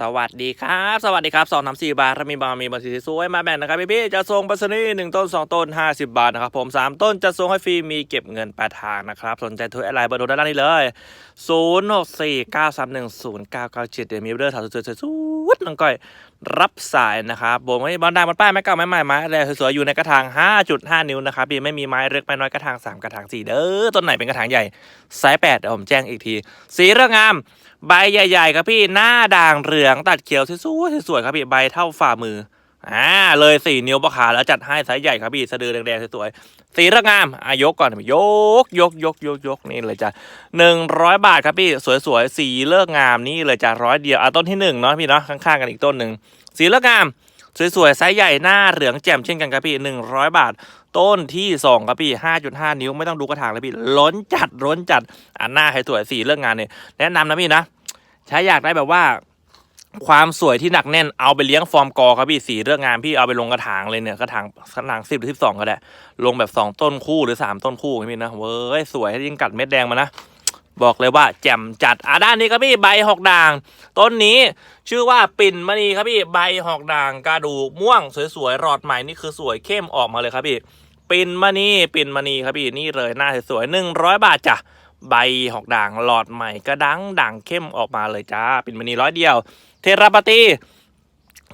สวัสดีครับ สวัสดีครับสองน้ำสี่บาทถ้ามีบามีบาสีสวยมาแบ่งนะครับพี่พี่จะส่งปัสนีหนึ่งต้นสองต้นห้าสิบบาทนะครับผมสามต้นจะส่งให้ฟรีมีเก็บเงินปลายทางนะครับ สนใจโทรอะไรเบอร์โทรด้านล่างนี้เลยศูนย์หกสี่เก้าสามหนึ่งศูนย์เก้าเก้าเจ็ดเดี๋ยวมีเบอร์ถามสวยๆสุดน้องก้อย รับสายนะครับผมไม่บอลได้บอลป้ายไม้เก่าไม้ใหม่ไม้อะไรสวยๆอยู่ในกระถาง 5.5 นิ้วนะครับพี่ไม่มีไม้เล็กไม้น้อยกระถาง 3 กระถาง 4 เด้อต้นไหนเป็นกระถางใหญ่ไซส์8เดี๋ยวผมแจ้งอีกที สีเรื่องงาม ใบใหญ่ ๆ ครับพี่หน้าด่างเหลืองตัดเขียวสวยๆสวยๆครับพี่ใบเท่าฝ่ามือ อ่าเลยสี่นิ้วปะขาแล้วจัดให้ไซส์ใหญ่ครับพี่สะดือแดงๆสวยๆสีเรื่องามอายกก่อนยกยกยกยกยกนี่เลยจ้ะหนึ่งร้อยบาทครับพี่สวยๆสีเลิกงามนี่เลยจ้ะร้อยเดียวอะต้นที่หนึ่งเนาะพี่เนาะข้างๆกันอีกต้นหนึ่งสีเลิกงามสวยๆไซส์ใหญ่หน้าเหลืองแจ่มเช่นกันครับพี่หนึ่งร้อยบาท ต้นที่สองครับพี่ห้าจุดห้านิ้วไม่ต้องดูกระถางเลยพี่ล้นจัดล้นจัดอะหน้าให้สวยสีเรื่องานเนี่ยแนะนำนะพี่นะถ้อยากได้แบบว่า ความสวยที่หนักแน่นเอาไปเลี้ยงฟอร์มกอครับพี่สีเรื่องงานพี่เอาไปลงกระถางเลยเนี่ยกระถางกระถางสิบหรือสิบสองก็ได้ ลงแบบสองต้นคู่หรือสามต้นคู่พี่นะเว้ยสวยให้ยิ่งกัดเม็ดแดงมานะบอกเลยว่าแจ่มจัดอะด้านนี้ครับพี่ใบหอกด่าง ต้นนี้ชื่อว่าปิ่นมณีครับพี่ใบหอกด่างกระดูกม่วงสวยๆหลอดใหม่นี่คือสวยเข้มออกมาเลยครับพี่ปิ่นมณีปิ่นมณีครับพี่นี่เลยหน้าสวยๆหนึ่งร้อยบาทจ้ะใบหอกด่างหลอดใหม่กระดังด่างเข้มออกมาเลยจ้าปิ่นมณีร้อยเดียว เทราปาตี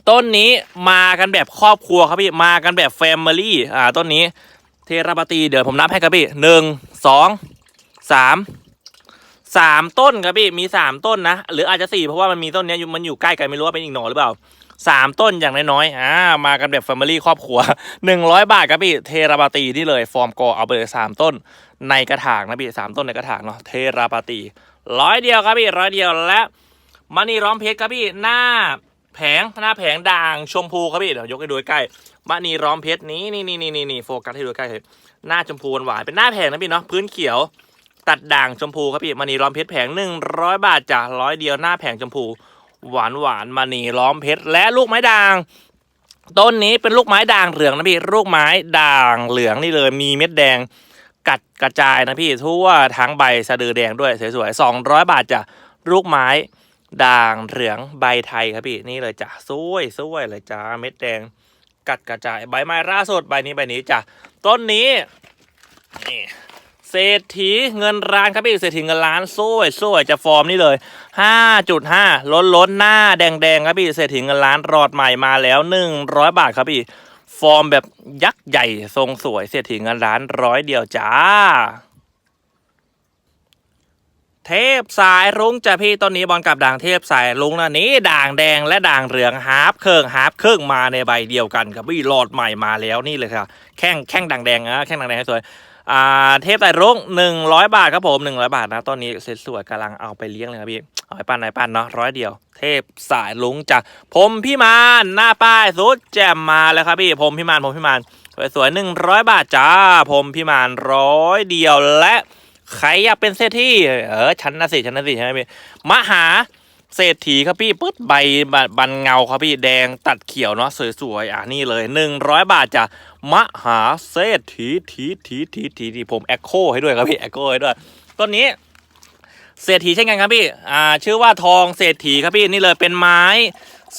ต้นนี้มากันแบบครอบครัวครับพี่ มากันแบบแฟมิลี่อ่าต้นนี้ เทราปาตีเดี๋ยวผมนับให้ครับพี่หนึ่งสองสามสามต้นครับพี่มีสามต้นนะ หรืออาจจะสี่เพราะว่ามันมีต้นเนี้ยมันอยู่ใกล้กันไม่รู้ว่าเป็นอีกหนอหรือเปล่าสามต้นอย่างน้อยๆอ่ามากันแบบแฟมิลี่ครอบครัวหนึ่งร้อยบาทครับพี่เทราปาตีนี่เลย ฟอร์มกอเอาไปเลยสามต้น ในกระถางนะพี่สามต้นในกระถางเนาะเทราปาตีร้อยเดียวครับพี่ร้อยเดียวและ มันีร้อมเพชรครับพี่หน้าแผงหน้าแผงด่างชมพูครับพี่เดี๋ยวยกให้ดูใกล้มันีร้อมเพชรนี้นี่นี่นี่นี่นโฟกัสให้ดูใกล้เลยหน้าชมพูหวานเป็นหน้าแผงนะพี่เนาะพื้นเขียว ตัดด่างชมพูครับพี่มันีร้อมเพชรแผงหนึ่งร้อยบาทจ้ะร้อยเดียวหน้าแผงชมพู หวานหวานมันีล้อมเพชรและลูกไม้ด่างต้นนี้เป็นลูกไม้ด่างเหลืองนะพี่ลูกไม้ด่างเหลืองนี่เลยมีเม็ดแดงกัดกระจายนะพี่ทั่วทั้งใบสะดือแดงด้วยสวยๆสองร้อยบาทจ้ะลูกไม้ ด่างเหลืองใบไทยครับพี่นี่เลยจ้ะสวยสวยเลยจ้าเม็ดแดงกัดกระจายใบไม้ล่าสุดใบนี้ใบนี้จ้ะต้นนี้นี่เศรษฐีเงินล้านครับพี่เศรษฐีเงินล้านสวยสวยจะฟอร์มนี่เลย 5.5 ล้นล้นหน้าแดงๆครับพี่เศรษฐีเงินล้านรอดใหม่มาแล้ว 100 บาทครับพี่ ฟอร์มแบบยักษ์ใหญ่ทรงสวยเศรษฐีเงินล้านร้อยเดียวจ้า เทพสายรุ้งจะพี่ต้นนี้บอลกับด่างเทพสายรุ้งนะนี้ด่างแดงและด่างเหลืองฮาร์ปเครื่องฮาร์ปเครื่องมาในใบเดียวกันครับพี่หลอดใหม่มาแล้วนี่เลยครับแข้งแข้งด่างแดงนะแข้งด่างแดงให้สวยอ่าเทพสายรุ้งหนึ่งร้อยบาทครับผมหนึ่งร้อยบาทนะต้นนี้เซตสวยกำลังเอาไปเลี้ยงเลยครับพี่เอาไปปั้นไหนปั้นเนาะร้อยเดียว เทพสายลุงจ้ะผมพี่มานหน้าป้ายสุดแจ่มมาแล้วครับพี่ผมพี่มานผมพี่มานสวยๆหนึ่งร้อยบาทจ้าผมพี่มานร้อยเดียวและ ใครอยากเป็นเศรษฐีเออฉันนะสิฉันนะสิใช่ไหมพี่มหาเศรษฐีครับพี่ปึ๊ดใบบันเงาครับพี่แดงตัดเขียวเนาะสวยๆอะนี่เลยหนึ่งร้อยบาทจ้ะมหาเศรษฐีทีทีทีทีทีผมแอคโคให้ด้วยครับพี่แอคโคให้ด้วยต้นนี้ เศรษฐีเช่นกันครับพี่อ่าชื่อว่าทองเศรษฐีครับพี่นี่เลยเป็นไม้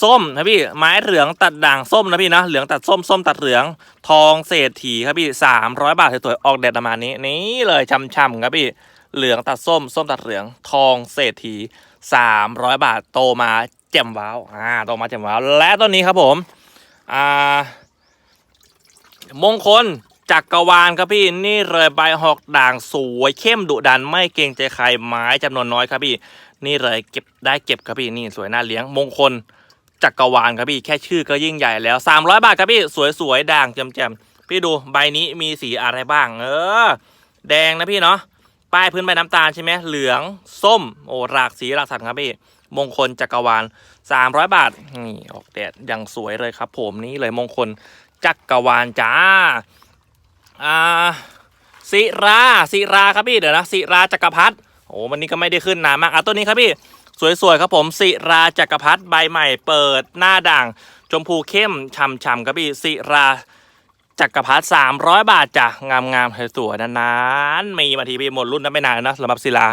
ส้มนะพี่ไม้เหลืองตัดด่างส้มนะพี่นะเหลืองตัดส้มส้มตัดเหลืองทองเศรษฐีครับพี่สามร้อยบาทสวยๆออกแดดประมาณนี้นี่เลยช่ำๆครับพี่เหลืองตัดส้มส้มตัดเหลืองทองเศรษฐีสามร้อยบาทโตมาแจ่มว้าวอ่าโตมาแจ่มว้าวและต้นนี้ครับผมอ่ามงคลจักรวาลครับพี่นี่เลยใบหอกด่างสวยเข้มดุดันไม่เกรงใจใครไม้จำนวนน้อยครับพี่ นี่เลยเก็บได้เก็บครับพี่นี่สวยน่าเลี้ยงมงคล จักรวาลครับพี่แค่ชื่อก็ยิ่งใหญ่แล้ว 300 บาทครับพี่สวยๆด่างแจ่มๆพี่ดูใบนี้มีสีอะไรบ้าง เออ แดงนะพี่เนาะป้ายพื้นใบน้ำตาลใช่ไหมเหลืองส้มโอ้หลากสีหลากสันครับพี่มงคลจักรวาล 300 บาทนี่ออกแดดอย่างสวยเลยครับ ผมนี่เลยมงคลจักรวาลจ้าอ่าศิราศิราครับพี่เดี๋ยวนะศิราจักรพรรดิโอ้วันนี้ก็ไม่ได้ขึ้นนานมากอะต้นนี้ครับพี่ สวยๆครับผมศิราจักรพรรดิใบใหม่เปิดหน้าด่าง ชมพูเข้มฉ่ำๆครับพี่ศิราจักรพรรดิสามร้อยบาทจ้ะงามๆสวยๆนานๆมีมาทีพี่หมดรุ่นนั้นไม่นานนะสำหรับศิลา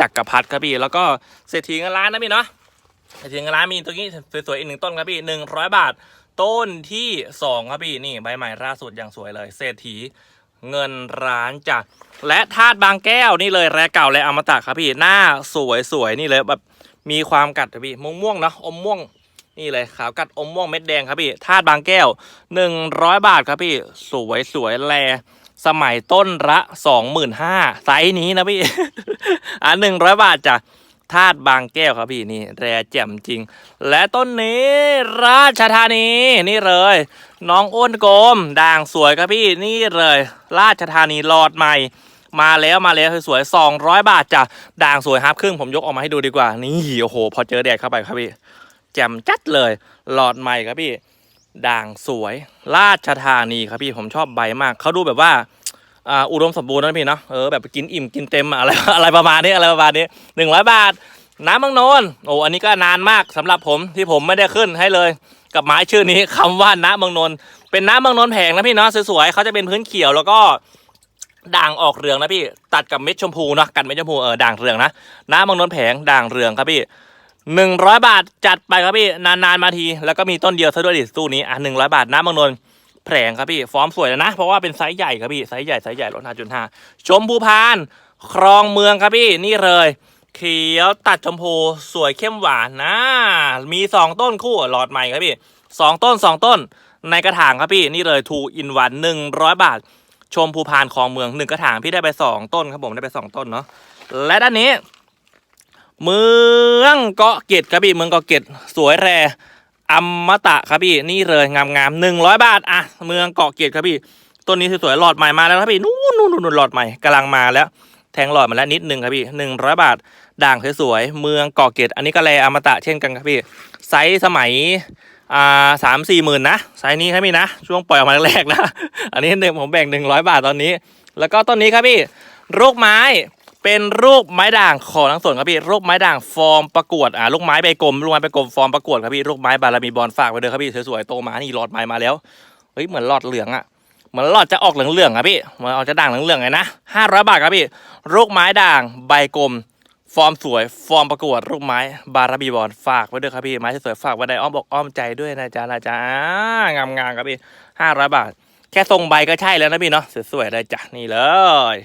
จักรพรรดิครับพี่แล้วก็เศรษฐีเงินล้านนะพี่เนาะไปถึงร้านมีตัวนี้สวยๆอีกหนึ่งต้นครับพี่หนึ่งร้อยบาท ต้นที่สองครับพี่นี่ใบใหม่ล่าสุดอย่างสวยเลย เศรษฐีเงินร้านจ้ะและธาตุบางแก้วนี่เลยแร่เก่าและอมตะครับพี่หน้าสวยๆนี่เลยแบบ มีความกัดครับพี่ม่วงม่วงนะอมม่วงนี่เลยขาวกัดอมม่วงเม็ดแดงครับพี่ธาตุบางแก้วหนึ่งร้อยบาทครับพี่ สวยสวยแล สมัยต้นละสองหมื่นห้าไซส์นี้นะพี่ อะหนึ่งร้อยบาทจ้ะธาตุบางแก้วครับพี่นี่แรแจ่มจริง และต้นนี้ราชธานีนี่เลย น้องอ้นโกมด่างสวยครับพี่นี่เลย ราชธานีหลอดใหม่ มาแล้วมาแล้วสวยสองร้อยบาทจ้ะด่างสวยฮับครึ่งผมยกออกมาให้ดูดีกว่า นี่โอ้โห พอเจอแดดเข้าไปครับพี่แจ่มจัดเลย หลอดใหม่ครับพี่ ด่างสวย ราชธานีครับพี่ผมชอบใบมากเขาดูแบบว่าอ่าอุดมสมบูรณ์นะพี่เนาะเออแบบกินอิ่มกินเต็มอะไรอะไรประมาณนี้อะไรประมาณนี้หนึ่งร้อยบาท น้ำมังนนโอ้อันนี้ก็นานมากสำหรับผมที่ผมไม่ได้ขึ้นให้เลยกับไม้ชื่อนี้คำว่าน้ำมังนนเป็นน้ำมังนนแผงนะพี่เนาะสวยๆเขาจะเป็นพื้นเขียวแล้วก็ ด่างออกเรืองนะพี่ตัดกับเม็ดชมพูเนาะกันเม็ดชมพูเออด่างเรืองนะน้ำมังนนแผงด่างเรืองครับพี่หนึ่งร้อยบาทจัดไปครับพี่นานๆมาที แล้วก็มีต้นเดียวซะด้วยดิตู้นี้อะหนึ่งร้อยบาทน้ำมังนนแผงครับพี่ฟอร์มสวยแล้วนะ เพราะว่าเป็นไซส์ใหญ่ครับพี่ไซส์ใหญ่ไซส์ใหญ่ลดห้าจุดห้าชมพูพานครองเมืองครับพี่นี่เลย เขียวตัดชมพูสวยเข้มหวานนะ มีสองต้นคู่หลอดใหม่ครับพี่สองต้นสองต้นในกระถางครับพี่นี่เลยทูอินวันหนึ่งร้อยบาท ชมภูพานคลองเมืองหนึ่งกระถางพี่ได้ไปสองต้นครับผมได้ไปสองต้นเนาะและด้านนี้ เมืองเกาะเกร็ดครับพี่เมืองเกาะเกร็ดสวยแรอมตะครับพี่นี่เลยงามงามหนึ่งร้อยบาทอะเมืองเกาะเกร็ดครับพี่ต้นนี้สวยๆหลอดใหม่มาแล้วครับพี่นู่นนู่นนู่นหลอดใหม่กำลังมาแล้ว แทงหลอดมาแล้วนิดนึงครับพี่หนึ่งร้อยบาท ด่างสวยๆเมืองเกาะเกร็ดอันนี้ก็แลอมตะเช่นกันครับพี่ไซส์สมัย อ่าสามสี่หมื่นนะไซส์นี้ครับพี่นะ ช่วงปล่อยออกมาแรกๆนะ อันนี้หนึ่งผมแบ่งหนึ่งร้อยบาทตอนนี้ แล้วก็ต้นนี้ครับพี่ลูกไม้เป็นรูปไม้ด่างของทั้งส่วนครับพี่รูปไม้ด่างฟอร์มประกวดอ่าลูกไม้ใบกลมลูกไม้ใบกลมฟอร์มประกวดครับพี่ลูกไม้บารมีบอลฝากไว้เด้อครับพี่สวยๆโตมานี่หลอดไม้มาแล้วเฮ้ยเหมือนหลอดเหลืองอะเหมือนหลอดจะออกเหลืองๆครับพี่เหมือนออกจะด่างเหลืองๆไงนะห้าร้อยบาทครับพี่ลูกไม้ด่างใบกลม ฟอร์มสวย ฟอร์มประกวดลูกไม้ บาราบีบอลฝากไว้ด้วยครับพี่ ไม้สวยฝากไว้ในอ้อมบอกอ้อมใจด้วยนะจ๊ะนะจ๊ะงามงามครับพี่ห้าร้อยบาท แค่ทรงใบก็ใช่แล้วนะพี่เนาะสวยๆเลยจ้ะนี่เลย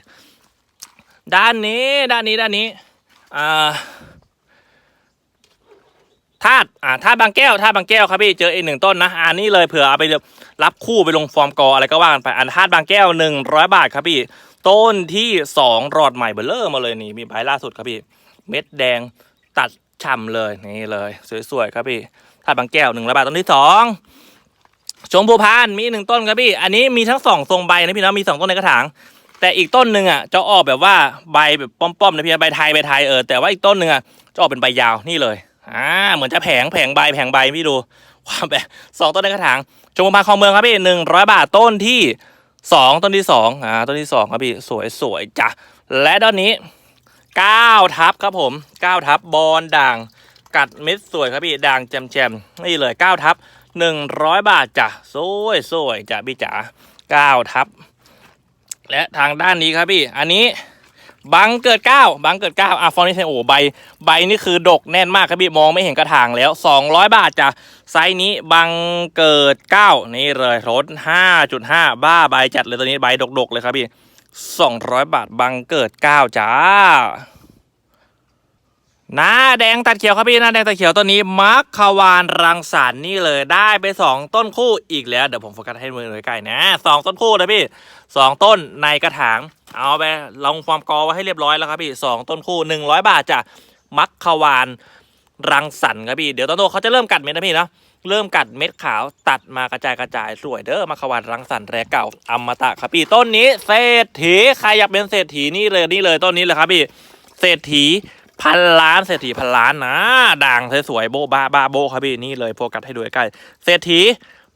ด้านนี้ ด้านนี้ด้านนี้อ่าธาตุอ่าธาตุบางแก้วธาตุบางแก้วครับพี่เจออีกหนึ่งต้นนะอันนี้เลยเผื่อเอาไปรับคู่ไปลงฟอร์มกออะไรก็ว่ากันไปอันธาตุบางแก้วหนึ่งร้อยบาทครับพี่ ต้นที่สองรอดใหม่เบลเลอร์มาเลยนี่มีใบล่าสุดครับพี่ เม็ดแดงตัดฉ่ำเลยนี่เลย สวยๆครับพี่ธาบางแก้วหนึ่งร้อยบาทต้นที่สองชมพูพานมีหนึ่งต้นครับพี่ อันนี้มีทั้งสองทรงใบนะพี่นะมีสองต้นในกระถาง แต่อีกต้นหนึ่งอะจะออกแบบว่าใบแบบป้อมๆนะพี่ใบไทยใบไทยเออแต่ว่าอีกต้นหนึ่งอะจะออกเป็นใบยาวนี่เลยอ่าเหมือนจะแผงแผงใบแผงใบพี่ดูความแบบสองต้นในกระถางชมพูพานคลองเมืองครับพี่หนึ่งร้อยบาทต้นที่สองต้นที่สองอ่าต้นที่สองครับพี่สวยสวยๆจ้ะและด้านนี้ เก้าทับครับผมเก้าทับบอลด่างกัดเม็ดสวยครับพี่ด่างแจมๆนี่เลยเก้าทับหนึ่งร้อยบาทจ้ะสวยสวยจ้ะพี่จ๋าเก้าทับและทางด้านนี้ครับพี่ อันนี้บังเกิดเก้าบังเกิดเก้าอะฟอนนี่ใช่โอ้ใบ ใบนี่คือดกแน่นมากครับพี่ มองไม่เห็นกระถางแล้ว 200 บาทจ้ะ ไซส์นี้บังเกิดเก้านี่เลยรถ5.5 บ้าใบจัดเลยตัวนี้ใบดกๆเลยครับพี่ 200 บาทบังเกิดเก้าจ้า หน้าแดงตัดเขียวครับพี่หน้าแดงตัดเขียวตัวนี้มัคควานรังสรรค์นี่เลยได้ไปสองต้นคู่อีกแล้ว เดี๋ยวผมโฟกัสให้มือใกล้ๆนะสองต้นคู่นะพี่สองต้นในกระถาง เอาไปลงความกอไว้ให้เรียบร้อยแล้วครับพี่สองต้นคู่หนึ่งร้อยบาทจ้ะมัคควานรังสรรค์ครับพี่ เดี๋ยวต้นโตเขาจะเริ่มกัดเม็ดนะพี่นะเริ่มกัดเม็ดขาวตัดมากระจายกระจายสวยเด้อมัคควานรังสรรค์แรเก่าอมตะครับพี่ต้นนี้เศรษฐีใครอยากเป็นเศรษฐีนี่เลยนี่เลยต้นนี้เลยครับพี่เศรษฐี พันล้านเศรษฐีพันล้านนะด่างสวยๆโบะบ้าบ้าโบครับพี่นี่เลยโฟกัสให้ดูใกล้เศรษฐี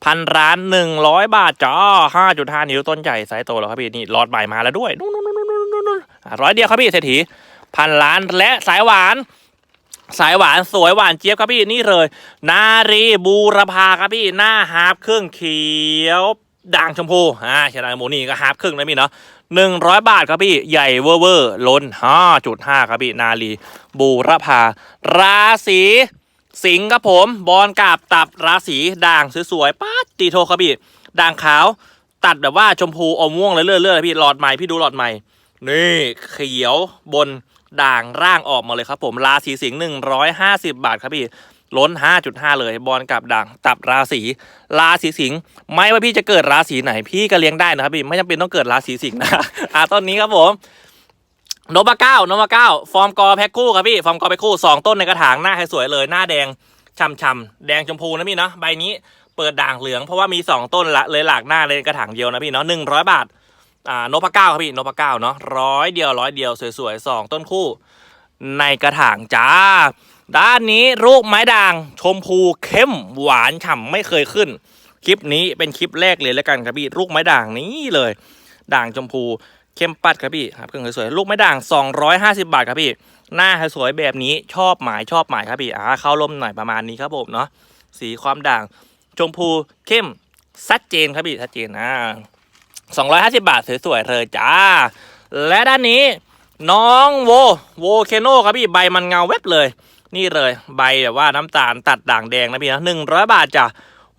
พันล้านหนึ่งร้อยบาทจ้าห้าจุดห้านิ้วต้นใหญ่ไซส์โตแล้วครับพี่นี่หลอดใหม่มาแล้วด้วยนู่นนู่นนู่นนู่นนู่นนู่นร้อยเดียวครับพี่เศรษฐีพันล้านและสายหวานสายหวานสวยหวานเจี๊ยบครับพี่นี่เลย นารีบูรพาครับพี่หน้าฮาร์ปครึ่องเขียวด่างชมพูอ่าชนะโมนี่ก็ฮาร์ปครึ่งนะพี่เนาะ หนึ่งร้อยบาทครับพี่ ใหญ่เวอร์เวอร์ล้นห้าจุดห้าครับพี่ นาลีบูรพา ราศีสิงห์ครับผม บอลกาบตับราศีด่างสวยๆป๊าตีโทครับพี่ด่างขาว ตัดแบบว่าชมพูอมม่วงเลยเรื่อยๆเลยพี่หลอดใหม่พี่ดูหลอดใหม่ นี่เขียวบนด่างร่างออกมาเลยครับผม ราศีสิงห์หนึ่งร้อยห้าสิบบาทครับพี่ ล้น 5.5 เลย บอลกับด่างตับราศีราศีสิงห์ไม่ว่าพี่จะเกิดราศีไหนพี่ก็เลี้ยงได้นะครับพี่ไม่จำเป็นต้องเกิดราศีสิงห์นะอ่าต้นนี้ครับผมโนบาเก้าโนบาเก้าฟอร์มกอแพ็คคู่ครับพี่ฟอร์มกอแพ็คคู่สองต้นในกระถางหน้าให้สวยเลยหน้าแดงช่ำๆแดงชมพูนะพี่เนาะใบนี้เปิดด่างเหลืองเพราะว่ามีสองต้นละเลยหลากหน้าเลยกระถางเดียวนะพี่เนาะหนึ่งร้อยบาทอ่าโนบาเก้าครับพี่โนบาเก้าเนาะร้อยเดียวร้อยเดียวสวยๆสองต้นคู่ ในกระถางจ้า ด้านนี้ลูกไม้ด่าง ชมพูเข้มหวานฉ่ำไม่เคยขึ้น คลิปนี้เป็นคลิปแรกเลยแล้วกันครับพี่ลูกไม้ด่างนี้เลย ด่างชมพูเข้มปัดครับพี่ครับเครื่องสวยๆลูกไม้ด่าง 250 บาทครับพี่หน้าสวยแบบนี้ชอบหมายชอบหมายครับพี่อ่าเข้าร่มหน่อยประมาณนี้ครับผมเนาะสีความด่างชมพูเข้มชัดเจนครับพี่ชัดเจนอ่า250 บาทสวยๆเลยจ้า และด้านนี้ น้องโวโวเคโนครับพี่ใบมันเงาเว็บเลย นี่เลยใบแบบว่าน้ำตาลตัดด่างแดงนะพี่นะหนึ่งร้อยบาทจ้ะ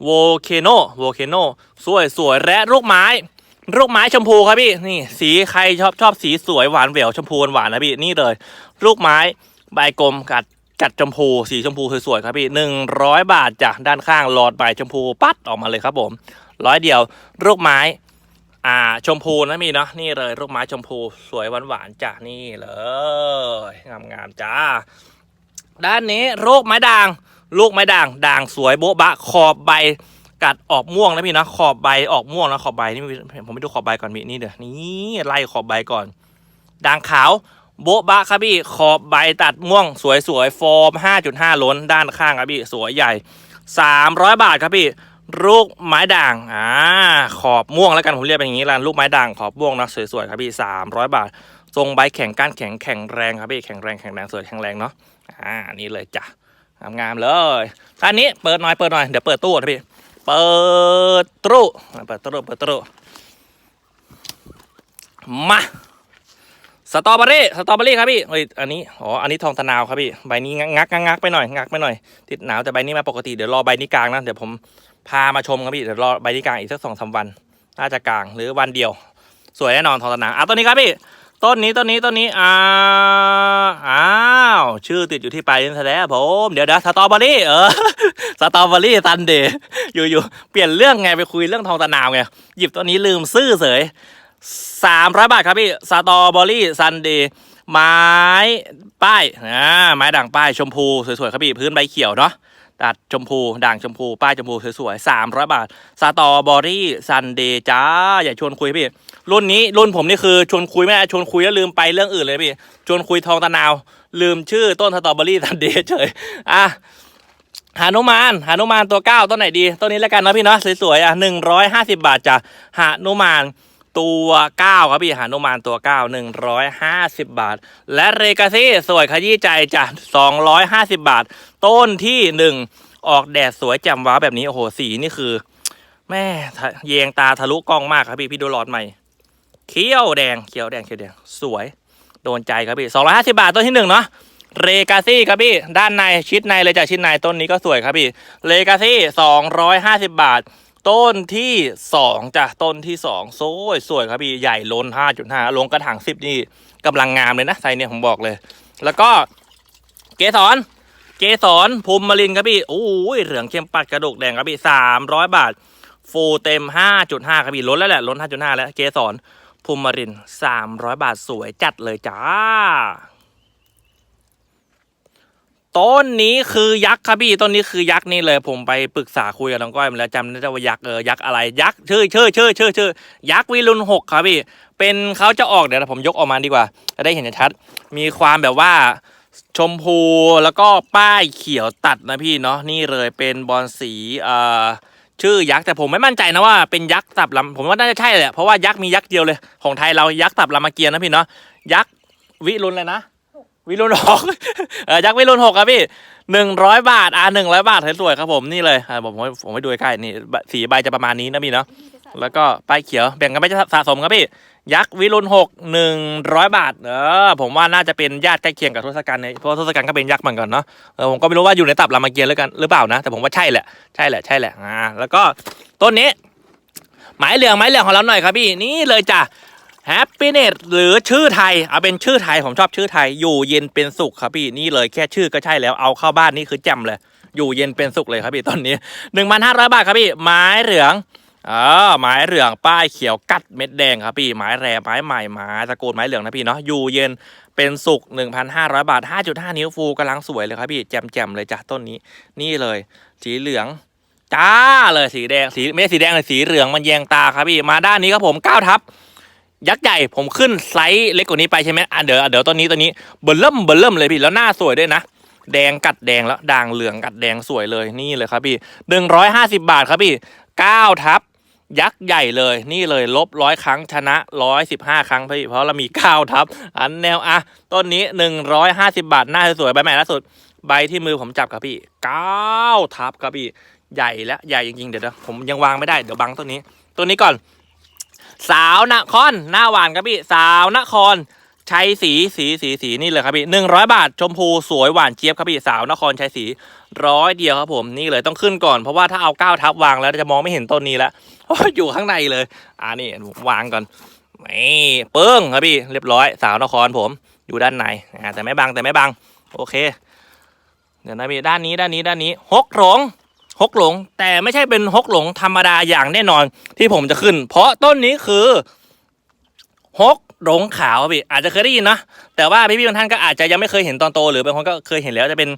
โวเคโนโวเคโนสวยสวยและลูกไม้ลูกไม้ชมพูครับพี่นี่สีใครชอบชอบสีสวยหวานแหววชมพูหวานนะพี่นี่เลยลูกไม้ใบกลมกัดกัดชมพูสีชมพูสวยๆครับพี่หนึ่งร้อยบาทจ้ะด้านข้างหลอดใบชมพูปัดออกมาเลยครับผมร้อยเดียวลูกไม้อ่าชมพูนะมีเนาะนี่เลยลูกไม้ชมพูสวยหวานๆจ้ะนี่เลยงามๆจ้า ด้านนี้ลูกไม้ด่างลูกไม้ด่างด่างสวยโบ๊ะบะ ขอบใบ กัดออกม่วงนะพี่นะขอบใบออกม่วงนะขอบใบนี่ผมไปดูขอบใบก่อนมีนี่เดี๋ยวนี่ไล่ขอบใบก่อน ด่างขาวโบ๊ะบะครับพี่ขอบใบตัดม่วง สวยสวยๆฟอร์ม 5.5 ล้นด้านข้างครับพี่สวยใหญ่ 300 บาทครับพี่ลูกไม้ด่างอ่าขอบม่วงแล้วกันผมเรียกเป็นอย่างนี้ละลูกไม้ด่างขอบม่วงนะสวยๆครับพี่300 บาท ทรงใบแข็งก้านแข็งแข็งแรงครับพี่แข็งแรงแข็งแรงสวยแข็งแรงเนาะ อ่านี่เลยจ้ะงามๆเลยท่านนี้เปิดหน่อยเปิดหน่อยเดี๋ยวเปิดตู้นะพี่เปิดตู้เปิดตู้เปิดตู้มาสตรอเบอรี่สตรอเบอรี่ครับพี่เฮ้ยอันนี้อ๋ออันนี้ทองตะนาวครับพี่ใบนี้งักงักงักไปหน่อยงักไปหน่อย ติดหนาวแต่ใบนี้มาปกติเดี๋ยวรอใบนี้กลางนะเดี๋ยวผมพามาชมครับพี่เดี๋ยวรอใบนี้กลางอีกสักสองสามวันน่าจะกลางหรือวันเดียว สวยแน่นอนทองตะนาวอะต้นนี้ครับพี่ ต้นนี้ต้นนี้ต้นนี้อ้าวอ้าวชื่อติดอยู่ที่ปลายนิ้วแท้ๆผมเดี๋ยวเดี๋ยวสตรอเบอรี่เออสตรอเบอรี่ซันเดย์อยู่ๆเปลี่ยนเรื่องไงไปคุยเรื่องทองตะนาวไงหยิบตัวนี้ลืมซื่อเสยสามร้อยบาทครับพี่สตรอเบอรี่ซันเดย์ไม้ป้ายอ่าไม้ด่างป้ายชมพูสวยๆครับพี่พื้นใบเขียวเนาะ ตัดชมพู ด่างชมพู ป้ายชมพูสวยๆสามร้อยบาท สตรอเบอรี่ซันเดย์จ้า อย่าชวนคุยพี่ รุ่นนี้รุ่นผมนี่คือชวนคุยไม่ได้ชวนคุยแล้วลืมไปเรื่องอื่นเลยพี่ ชวนคุยทองตะนาว ลืมชื่อต้นสตรอเบอรี่ซันเดย์เฉย อะหานุมานหานุมานตัวเก้าต้นไหนดีต้นนี้แล้วกันนะพี่เนาะสวยๆอะหนึ่งร้อยห้าสิบบาทจ้ะหานุมาน ตัวเก้าครับพี่หานุมานตัวเก้าหนึ่งร้อยห้าสิบบาท และเรกาซี่สวยขยี้ใจจ้ะสองร้อยห้าสิบบาท ต้นที่หนึ่งออกแดดสวยแจ่มว้าแบบนี้ โอ้โห สีนี่คือ แม่เยงตาทะลุกล้องมากครับพี่ พี่ดูหลอดใหม่ เขียวแดงเขียวแดงเขียวแดง สวย โดนใจครับพี่สองร้อยห้าสิบาท ต้นที่หนึ่งเนาะเรกาซี่ครับพี่ ด้านในชิดในเลยจ้ะชิดในต้นนี้ก็สวยครับพี่เรกาซี่สองร้อยห้าสิบาท ต้นที่สองจ้ะต้นที่สองสวยสวยครับพี่ใหญ่ล้นห้าจุดห้าลงกระถางสิบนี่กำลังงามเลยนะไซเนี่ยผมบอกเลย แล้วก็เกสรเกสรภูมิมารินครับพี่โอ้ยเหลืองเข้มปัดกระดูกแดงครับพี่สามร้อยบาท ฟูเต็มห้าจุดห้าครับพี่ล้นแล้วแหละล้นห้าจุดห้าแล้วเกสรภูมิมารินสามร้อยบาทสวยจัดเลยจ้า ต้นนี้คือยักษ์ครับพี่ต้นนี้คือยักษ์นี่เลย ผมไปปรึกษาคุยกับน้องก้อยมาแล้วจำได้ว่ายักษ์เออยักษ์อะไรยักษ์ชื่อชื่อชื่อชื่อชื่อยักษ์วิรุณหกครับพี่ เป็นเขาจะออกเดี๋ยวผมยกออกมาดีกว่าจะได้เห็นชัด มีความแบบว่าชมพูแล้วก็ป้ายเขียวตัดนะพี่เนาะนี่เลยเป็นบอลสีเอ่อชื่อยักษ์แต่ผมไม่มั่นใจนะว่าเป็นยักษ์ตับลำผมว่าน่าจะใช่แหละเพราะว่ายักษ์มียักษ์เดียวเลยของไทยเรายักษ์ตับลำมาเกียร์นะพี่เนาะยักษ์วิรุณเลยนะ วิรุณหกเออยักษ์วิรุณหกครับพี่หนึ่งร้อยบาท อ่าหนึ่งร้อยบาทสวยๆครับผมนี่เลยอ่าผมผมผมไปดูใกล้ๆนี่สีใบจะประมาณนี้นะพี่เนาะแล้วก็ป้ายเขียวแบ่งกันไปจะสะสมครับพี่ ยักษ์วิรุณหกหนึ่งร้อยบาทเออผมว่าน่าจะเป็นญาติใกล้เคียงกับทศกัณฐ์เนี่ยเพราะทศกัณฐ์ก็เป็นยักษ์เหมือนกันเนาะเออผมก็ไม่รู้ว่าอยู่ในตับรามเกียรติ์หรือกันหรือเปล่านะ แต่ผมว่าใช่แหละใช่แหละใช่แหละอ่าแล้วก็ต้นนี้หมายเหลืองหมายเหลืองของเราหน่อยครับพี่นี่เลยจ้ะ Happiness หรือชื่อไทย เอาเป็นชื่อไทย ผมชอบชื่อไทย อยู่เย็นเป็นสุขครับพี่นี่เลยแค่ชื่อก็ใช่แล้วเอาเข้าบ้านนี่คือแจ่มเลย อยู่เย็นเป็นสุขเลยครับพี่ตอนนี้หนึ่งพันห้าร้อยบาทครับพี่ไม้เหลืองอ๋อไม้เหลืองป้ายเขียวกัดเม็ดแดงครับพี่ไม้แร่ไม้ใหม่ไม้ตะโกนไม้เหลืองนะพี่เนาะอยู่เย็นเป็นสุก1,500 บาท 5.5 นิ้วฟูกำลังสวยเลยครับพี่แจ่มๆเลยจ้ะต้นนี้ นี่เลย สีเหลืองจ้าเลยสีแดงสีไม่ใช่สีแดงเลยสีเหลืองมันแยงตาครับพี่มาด้านนี้ครับผม9ทับ ยักษ์ใหญ่ผมขึ้นไซส์เล็กกว่านี้ไปใช่ไหมอะเดี๋ยวเดี๋ยวต้นนี้ต้นนี้เบิ่มเริ่มเบิ่มเริ่มเลยพี่แล้วหน้าสวยด้วยนะ แดงกัดแดงแล้วด่างเหลืองกัดแดงสวยเลยนี่เลยครับพี่หนึ่งร้อยห้าสิบาทครับพี่เก้าทับยักษ์ใหญ่เลยนี่เลยลบร้อยครั้งชนะร้อยสิบห้าครั้งพี่เพราะเรามีเก้าทับอันแนวอะต้นนี้หนึ่งร้อยห้าสิบาทหน้าสวยใบใหม่ล่าสุดใบที่มือผมจับครับพี่เก้าทับครับพี่ใหญ่และใหญ่จริงๆเดี๋ยวผมยังวางไม่ได้เดี๋ยวบังต้นนี้ต้นนี้ก่อน สาวนครหน้าหวานครับพี่สาวนครชัยสีสีสีสีนี่เลยครับพี่หนึ่งร้อยบาทชมพูสวยหวานเจี๊ยบครับพี่สาวนครชัยสีร้อยเดียวครับผมนี่เลยต้องขึ้นก่อนเพราะว่าถ้าเอาก้าวทับวางแล้วจะมองไม่เห็นต้นนี้แล้วอยู่ข้างในเลย อ่านี่วางก่อนนี่เปิ้งครับพี่เรียบร้อยสาวนครผมอยู่ด้านในอ่าแต่ไม่บังแต่ไม่บัง โอเค เดี๋ยวนะพี่ด้านนี้ด้านนี้ด้านนี้หกหลง หกหลง แต่ไม่ใช่เป็นหกหลงธรรมดาอย่างแน่นอนที่ผมจะขึ้น เพราะต้นนี้คือฮกหลงขาวพี่อาจจะเคยได้ยินนะแต่ว่าพี่ๆบางท่านก็อาจจะยังไม่เคยเห็นตอนโต หรือบางคนก็เคยเห็นแล้วจะเป็น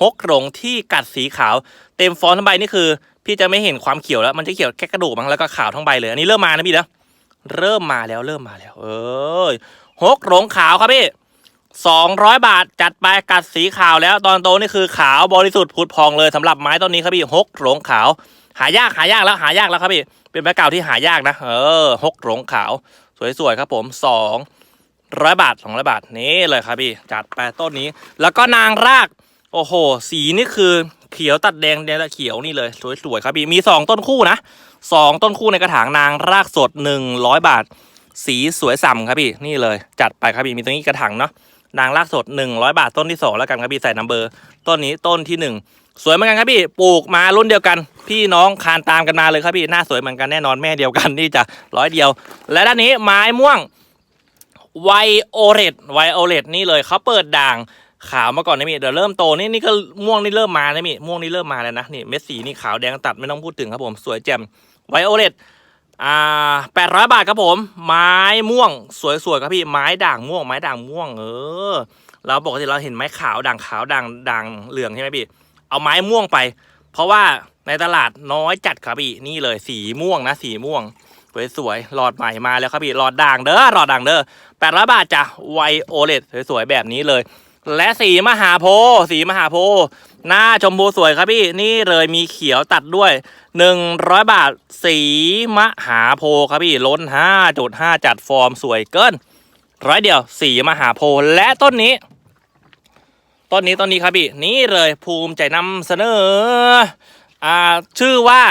ฮกหลงที่กัดสีขาว เต็มฟอนต์ทั้งใบนี่คือ พี่จะไม่เห็นความเขียวแล้วมันจะเขียวแค่กระดูกมั้งแล้วก็ขาวทั้งใบเลยอันนี้เริ่มมานะพี่นะเริ่มมาแล้วเริ่มมาแล้ว เออฮกหลงขาวครับพี่ สองร้อยบาทจัดไปกัดสีขาวแล้วตอนโตนี่คือขาวบริสุทธิ์ผุดพองเลยสำหรับไม้ต้นนี้ครับพี่ฮกหลงขาว หายากหายากแล้วหายากแล้วครับพี่เป็นไม้เก่าที่หายากนะเออฮกหลงขาว สวยๆครับผมสองร้อยบาทสองร้อยบาทนี่เลยครับพี่จัดไปต้นนี้ แล้วก็นางรากโอ้โห สีนี่คือเขียวตัดแดงแดงและเขียวนี่เลยสวยๆครับพี่มีสองต้นคู่นะสองต้นคู่ในกระถางนางรากสดหนึ่งร้อยบาท สีสวยส่ำครับพี่นี่เลย จัดไปครับพี่มีตรงนี้กระถางเนาะ นางรากสดหนึ่งร้อยบาทต้นที่สองแล้วกันครับพี่ใส่นัมเบอร์ ต้นนี้ต้นที่หนึ่งสวยเหมือนกันครับพี่ปลูกมารุ่นเดียวกัน พี่น้องคานตามกันมาเลยครับพี่หน้าสวยเหมือนกันแน่นอนแม่เดียวกันนี่จะร้อยเดียว และด้านนี้ไม้ม่วงไวโอเลตไวโอเลตนี่เลยเขาเปิดด่างขาวมาก่อนนะมี่เดี๋ยวเริ่มโตนี่นี่ก็ม่วงนี่เริ่มมานะมี่ม่วงนี่เริ่มมาแล้วนะนี่เม็ดสีนี่ขาวแดงตัดไม่ต้องพูดถึงครับผมสวยแจ่มไวโอเลต อ่าแปดร้อยบาทครับผม ไม้ม่วง สวยๆครับพี่ไม้ด่างม่วง ไม้ด่างม่วง เออเราปกติเราเห็นไม้ขาวด่างขาวด่างด่างเหลืองใช่ไหมพี่ เอาไม้ม่วงไป เพราะว่าในตลาดน้อยจัดครับพี่นี่เลยสีม่วงนะสีม่วงสวยๆหลอดใหม่มาแล้วครับพี่หลอดด่างเด้อหลอดด่างเด้อแปดร้อยบาทจ้ะไวโอเลตสวยๆแบบนี้เลย และสีมหาโพธิ์สีมหาโพธิ์หน้าชมพูสวยครับพี่นี่เลยมีเขียวตัดด้วยหนึ่งร้อยบาท สีมหาโพธิ์ครับพี่ล้นห้าจุดห้าจัดฟอร์มสวยเกินร้อยเดียว สีมหาโพธิ์และต้นนี้ต้นนี้ต้นนี้ครับพี่นี่เลยภูมิใจนำเสนออ่าชื่อว่า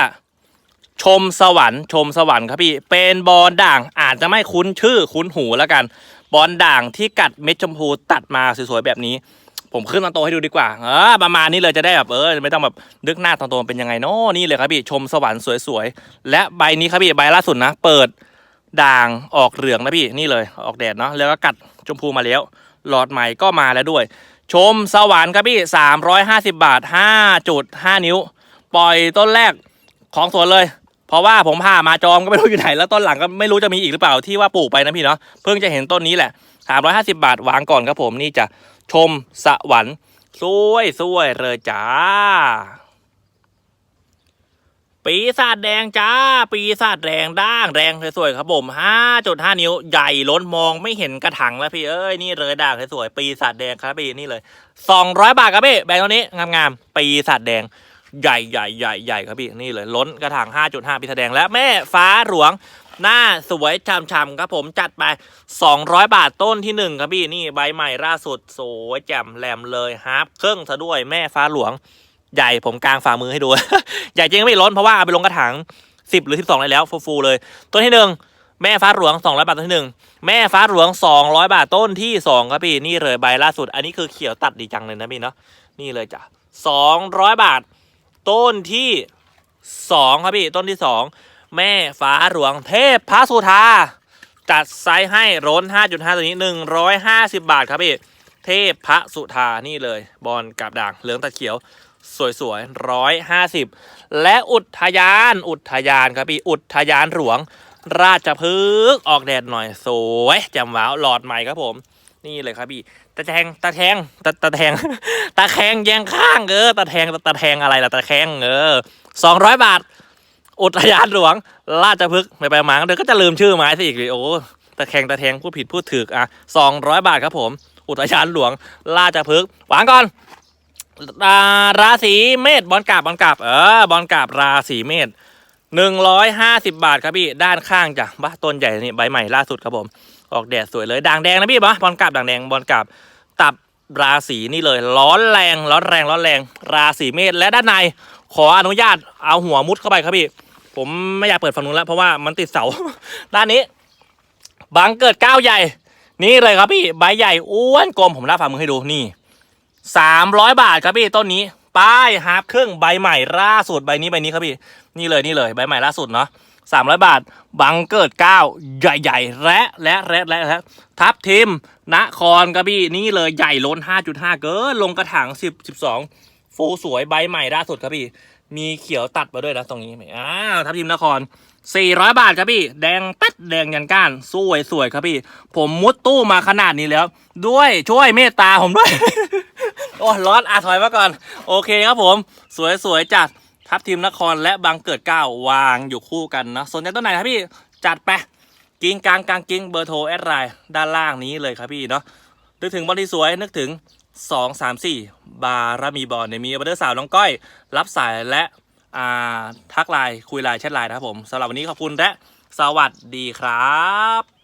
ชมสวรรค์ชมสวรรค์ครับพี่ เป็นบอลด่างอาจจะไม่คุ้นชื่อคุ้นหูแล้วกัน บอลด่างที่กัดเม็ดชมพูตัดมาสวยๆแบบนี้ ผมขึ้นตอนโตให้ดูดีกว่าเออประมาณนี้เลยจะได้แบบเออไม่ต้องแบบนึกหน้าตอนโตเป็นยังไงเนาะนี่เลยครับพี่ชมสวรรค์สวยๆและใบนี้ครับพี่ใบล่าสุดนะ เปิดด่างออกเหลืองนะพี่นี่เลยออกแดดเนาะแล้วก็กัดชมพูมาแล้ว หลอดใหม่ก็มาแล้วด้วย ชมสวรรค์ครับพี่สามร้อยห้าสิบาทห้าจุดห้านิ้ว ปล่อยต้นแรกของสวนเลย เพราะว่าผมพามาจอมก็ไม่รู้อยู่ไหน แล้วต้นหลังก็ไม่รู้จะมีอีกหรือเปล่าที่ว่าปลูกไปนะพี่เนาะเพิ่งจะเห็นต้นนี้แหละสามร้อยห้าสิบาทวางก่อนครับผมนี่จะชมสวรรค์สวยสวยเลยจ้า ปีศาจแดงจ้า ปีศาจแดงด่างแดงสวยๆครับผมห้าจุดห้านิ้วใหญ่ล้นมองไม่เห็นกระถางแล้วพี่เอ้ยนี่เลยด่างสวยๆปีศาจแดงครับพี่นี่เลยสองร้อยบาทครับพี่แบงค์ตัวนี้งามๆปีศาจแดง ใหญ่ใหญ่ใหญ่ใหญ่ครับพี่นี่เลยล้นกระถาง 5.5 ปีแสดงและแม่ฟ้าหลวงหน้าสวยช่ำๆครับผมจัดไป 200 บาทต้นที่หนึ่งครับพี่นี่ใบใหม่ล่าสุดสวยแจ่มแหลมเลยฮาร์ปเครื่องซะด้วยแม่ฟ้าหลวง ใหญ่ผมกลางฝ่ามือให้ดู ใหญ่จริงไม่ล้นเพราะว่าเอาไปลงกระถาง 10 หรือ 12เลยแล้วฟูๆเลย ต้นที่หนึ่งแม่ฟ้าหลวง 200 บาทต้นที่หนึ่งแม่ฟ้าหลวง 200 บาทต้นที่ 2 ครับพี่นี่เลยใบล่าสุด อันนี้คือเขียวตัดดีจังเลยนะพี่เนาะนี่เลยจ้ะ200 บาท ต้นที่2ครับพี่ ต้นที่2แม่ฟ้าหลวงเทพพระสุธาจัดไซส์ให้ร้น 5.5 ตัวนี้ 150 บาทครับพี่ เทพพระสุธานี่เลย บอลกับด่างเหลืองตัดเขียว สวยๆร้อยห้าสิบและอุทยาน อุทยานครับพี่ อุทยานหลวง ราชพฤกษ์ออกแดดหน่อยสวยแจ่มว้าวหลอดใหม่ครับผม นี่เลยครับพี่ แทงตะแทงตะตะแทงตะแคงแยงข้างเออตะแทงตะแทงอะไรล่ะตะแคงเออสองร้อยบาท อุทยานหลวง ราชพฤกษ์ไปไปมาเดี๋ยวก็จะลืมชื่อไม้สิอีกเลยโอ้ตะแคงตะแทงพูดผิดพูดถึกอะสองร้อยบาทครับผม อุทยานหลวง ราชพฤกษ์วางก่อนราศีเมษบอลกาบบอลกาบเออบอลกาบราศีเมษหนึ่งร้อยห้าสิบบาทครับพี่ด้านข้างจ้ะบ้าต้นใหญ่นี่ใบใหม่ล่าสุดครับผม ออกแดดสวยเลยด่างแดงนะพี่บะบอลกาบด่างแดงบอลกาบ ตับราศีนี่เลย ร้อนแรงร้อนแรงร้อนแรงราศีเมษและด้านใน ขออนุญาตเอาหัวมุดเข้าไปครับพี่ ผมไม่อยากเปิดฝั่งนู้นแล้วเพราะว่ามันติดเสา ด้านนี้บังเกิดก้าวใหญ่ นี่เลยครับพี่ใบใหญ่อ้วนกลมผมลากฝ่ามือให้ดูนี่สามร้อยบาทครับพี่ต้นนี้ป้ายฮาร์ปครึ่งใบใหม่ล่าสุดใบนี้ใบนี้ครับพี่ นี่เลยนี่เลยใบใหม่ล่าสุดเนาะ สามร้อยบาท บังเกิดเก้าใหญ่ๆ และและและและและทับทิมนครครับพี่นี่เลยใหญ่ล้นห้าจุดห้าเกินลงกระถางสิบสิบสองฟูสวยใบใหม่ล่าสุดครับพี่ มีเขียวตัดมาด้วยนะตรงนี้อ้าวทับทิมนคร 400 บาทครับพี่ แดงปัดแดงยันก้านสวยสวยครับพี่ ผมมุดตู้มาขนาดนี้แล้ว ด้วยช่วยเมตตาผมด้วยโอ้ร้อนอาถอยมาก่อน โอเคครับผม สวยสวยจัด ทัพทีมนครและบางเกิดเก้าวางอยู่คู่กันนะสนใจต้นไหนครับพี่จัดไปกิ้งกลางกลางกิ้งเบอร์โทรแอดไลน์ด้านล่างนี้เลยครับพี่เนาะนึกถึงบอลที่สวยนึกถึง 2 3 4 บารมีบอลเนี่ยมีออเดอร์สาวน้องก้อย รับสายและอ่าทักไลน์คุยไลน์แชทไลน์นะครับผมสำหรับวันนี้ขอบคุณและสวัสดีครับ